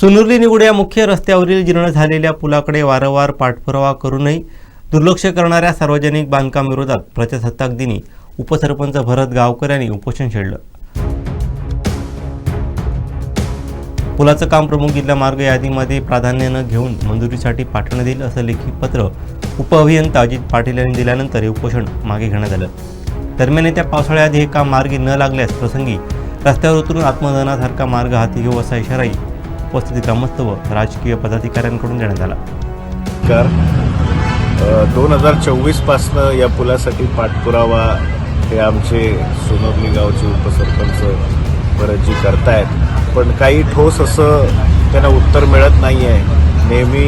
सुनुर्ली निवड या मुख्य रस्त्यावरील जीर्ण झालेल्या पुलाकडे वारंवार पाठपुरावा करूनही दुर्लक्ष करणाऱ्या सार्वजनिक बांधकामविरोधात प्रजासत्ताक दिनी उपसरपंच भरत गावकर यांनी उपोषण छेडलं. पुलाचं काम प्रमुख जिल्हा मार्ग यादीमध्ये प्राधान्यानं घेऊन मंजुरीसाठी पाठवण्यात येईल असं लेखी पत्र उपअभियंता अजित पाटील यांनी दिल्यानंतर हे उपोषण मागे घेण्यात आलं. दरम्यान येत्या पावसाळ्यात हे काम मार्गी न लागल्यास प्रसंगी रस्त्यावर उतरून आत्मदनासारखा मार्ग हाती घेऊ असा इशाराही उपस्थित ग्रामस्थ व राजकीय पदाधिकाऱ्यांकडून देण्यात आला. दोन हजार चोवीस पासनं या पुलासाठी पाठपुरावा हे आमचे सोनवली गावचे उपसरपंच भरतजी करतायत. पण काही ठोस असं त्यांना उत्तर मिळत नाही आहे नेहमी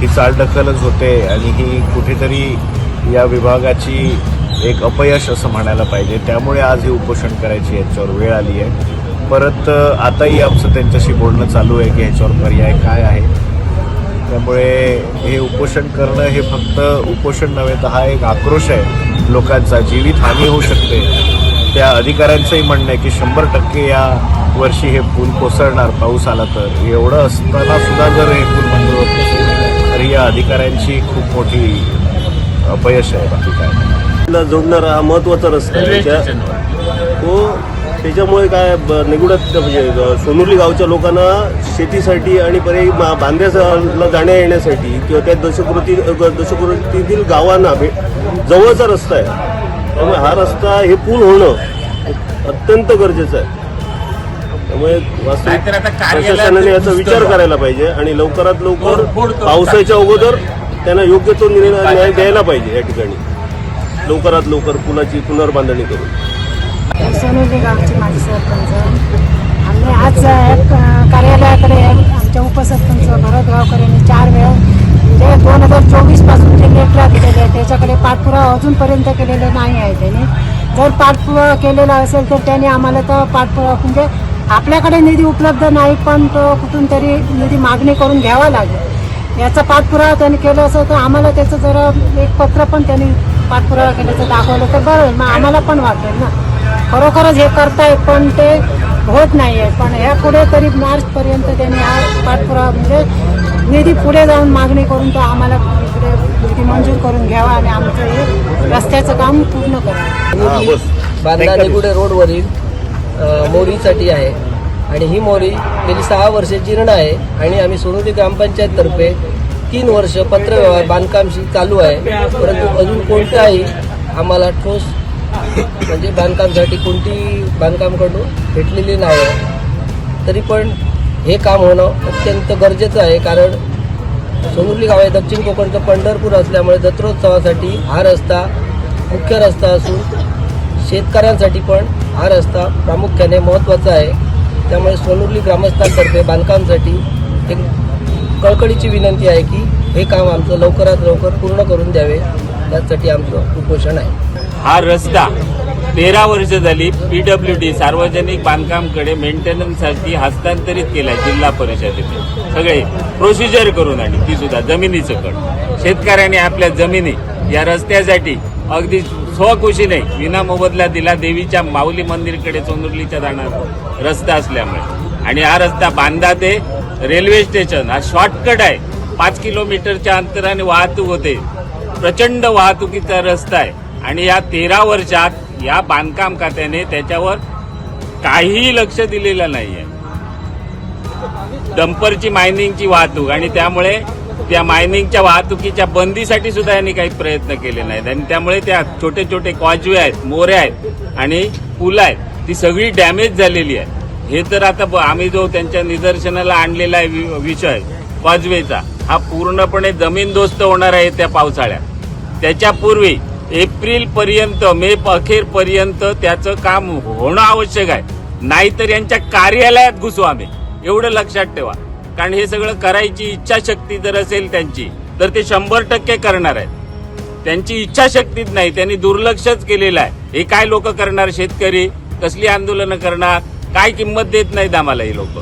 ही चालढकलच होते आणि ही कुठेतरी या विभागाची एक अपयश असं म्हणायला पाहिजे. त्यामुळे आज ही उपोषण करायची याच्यावर वेळ आली आहे परत आताही आमचं त्यांच्याशी बोलणं चालू आहे की ह्याच्यावर पर्याय काय आहे. त्यामुळे हे उपोषण करणं हे फक्त उपोषण नव्हे तर हा एक आक्रोश आहे. लोकांचा जीवित हानी होऊ शकते. त्या अधिकाऱ्यांचंही म्हणणं आहे की शंभर टक्के या वर्षी हे पूल कोसळणार पाऊस आला तर. एवढं असताना सुद्धा जर हे पूल मंजूर होत नसेल तर या अधिकाऱ्यांची खूप मोठी अपयश आहे. बाकी काय जोडणारा हा महत्त्वाचा रस्ता तो त्याच्यामुळे काय निगुडात म्हणजे सोनुर्ली गावच्या लोकांना शेतीसाठी आणि पर्यायी बांद्याला जाण्या येण्यासाठी किंवा त्या दशकृती दशकृतीतील गावांना भे जवळचा रस्ता आहे. त्यामुळे हा रस्ता हे पूल होणं अत्यंत गरजेचं आहे. त्यामुळे प्रशासनाने याचा विचार करायला पाहिजे आणि लवकरात लवकर पावसाच्या अगोदर त्यांना योग्य तो निर्णय द्यायला पाहिजे या ठिकाणी. लवकरात लवकर पुलाची पुनर्बांधणी करून. सोनवली गावचे माजी सरपंच. आम्ही आज कार्यालयाकडे आमच्या उपसरपंच भरत गावकर यांनी चार वेळा जे दोन हजार चोवीसपासून जे लेटला दिलेले आहे त्याच्याकडे पाठपुरावा अजूनपर्यंत केलेला नाही आहे त्याने. जर पाठपुरावा केलेला असेल तर त्याने आम्हाला तर पाठपुरावा म्हणजे आपल्याकडे निधी उपलब्ध नाही पण तो कुठून तरी निधी मागणी करून घ्यावा लागेल. याचा पाठपुरावा त्यांनी केला असं तर आम्हाला त्याचं जरा एक पत्र पण त्यांनी पाठपुरावा केल्याचं दाखवलं तर बरं होईल मग आम्हाला पण वाटेल ना. खरोखरच हे करताय पण ते होत नाही आहे पण ह्या पुढे तरी मार्चपर्यंत त्यांनी हा पाठपुरावा म्हणजे निधी पुढे जाऊन मागणी करून तो आम्हाला इकडे निधी मंजूर करून घ्यावा आणि आमचं हे रस्त्याचं काम पूर्ण करावं हा, बस. बांधा निगुडे रोडवरील मोरीसाठी आहे. आणि ही मोरी गेली सहा वर्ष जीर्ण आहे आणि आम्ही सोनोली ग्रामपंचायततर्फे तीन वर्ष पत्रव्यवहार बांधकामशी चालू आहे. परंतु अजून कोणताही आम्हाला ठोस म्हणजे बांधकामसाठी कोणती बांधकामकडून भेटलेली नाही तरी पण हे काम होणं अत्यंत गरजेचं आहे कारण सोनुर्ली गाव हे दक्षिण कोकणचं पंढरपूर असल्यामुळे जत्रोत्सवासाठी हा रस्ता मुख्य रस्ता असून शेतकऱ्यांसाठी पण हा रस्ता प्रामुख्याने महत्त्वाचा आहे. त्यामुळे सोनुर्ली ग्रामस्थांतर्फे बांधकामासाठी एक कळकळीची विनंती आहे की हे काम आमचं लवकरात लवकर पूर्ण करून द्यावे. त्यासाठी आमचं उपोषण आहे. हा रस्ता तेरा वर्ष झाली पी डब्ल्यू डी सार्वजनिक बांधकामकडे मेंटेनन्ससाठी हस्तांतरित केलाय जिल्हा परिषदेने. सगळे प्रोसिजर करून आणि ती सुद्धा जमिनीचं कड शेतकऱ्याने आपल्या जमिनी या रस्त्यासाठी अगदी स्वखुशीने विना मोबदला दिला देवीच्या माऊली मंदिरकडे चोंदुर्लीच्या जाणार रस्ता असल्यामुळे. आणि हा रस्ता बांधा ते रेल्वे स्टेशन हा शॉर्टकट आहे. पाच किलोमीटरच्या अंतराने वाहतूक होते. प्रचंड वाहतुकीचा रस्ता आहे. आणि या तेरा वर्षात या बांधकाम खात्याने त्याच्यावर काहीही लक्ष दिलेलं नाही आहे डंपरची मायनिंगची वाहतूक आणि त्यामुळे त्या मायनिंगच्या वाहतुकीच्या बंदीसाठी सुद्धा यांनी काही प्रयत्न केले नाहीत. आणि त्यामुळे त्या छोटे छोटे कॉजवे आहेत मोरे आहेत आणि पुलं आहेत ती सगळी डॅमेज झालेली आहे हे तर आता ब- आम्ही जो त्यांच्या निदर्शनाला आणलेला आहे वि- विषय कॉजवेचा हा पूर्णपणे जमीनदोस्त होणार आहे त्या पावसाळ्यात. त्याच्यापूर्वी एप्रिल पर्यंत मे अखेर पर्यंत त्याचं काम होणं आवश्यक आहे. नाहीतर यांच्या कार्यालयात घुसू आम्ही. एवढं लक्षात ठेवा. कारण हे सगळं करायची इच्छाशक्ती जर असेल त्यांची तर ते शंभर टक्के करणार आहेत. त्यांची इच्छाशक्तीच नाही त्यांनी दुर्लक्षच केलेलं आहे. हे काय लोक करणार शेतकरी? कसली आंदोलनं करणार? काय किंमत देत नाहीत आम्हाला हे लोक.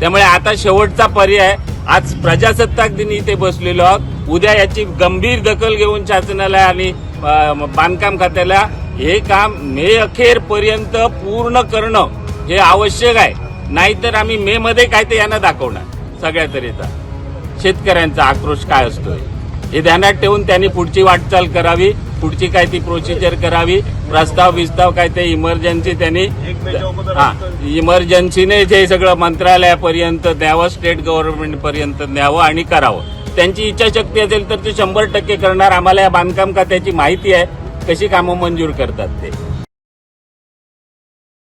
त्यामुळे आता शेवटचा पर्याय आज प्रजासत्ताक दिनी इथे बसलेलो आहोत. उद्या याची गंभीर दखल घेऊन शासनाला आणि बांधकाम खात्याला हे काम मे अखेर पर्यंत पूर्ण करणं हे आवश्यक आहे. नाहीतर आम्ही मे मध्ये काय ते यांना दाखवणार. सगळ्या तऱ्हेचा शेतकऱ्यांचा आक्रोश काय असतोय? हे ध्यानात ठेवून त्यांनी पुढची वाटचाल करावी. पुढची काय ती प्रोसिजर करावी? प्रस्ताव बिस्ताव काय ते इमर्जन्सी त्यांनी हा इमर्जन्सीने जे सगळं मंत्रालयापर्यंत द्यावं स्टेट गव्हर्नमेंट पर्यंत न्यावं आणि करावं. त्यांची इच्छाशक्ती असेल तर ते शंभर टक्के करणार. आम्हाला या बांधकाम खात्याची माहिती आहे कशी कामं मंजूर करतात ते.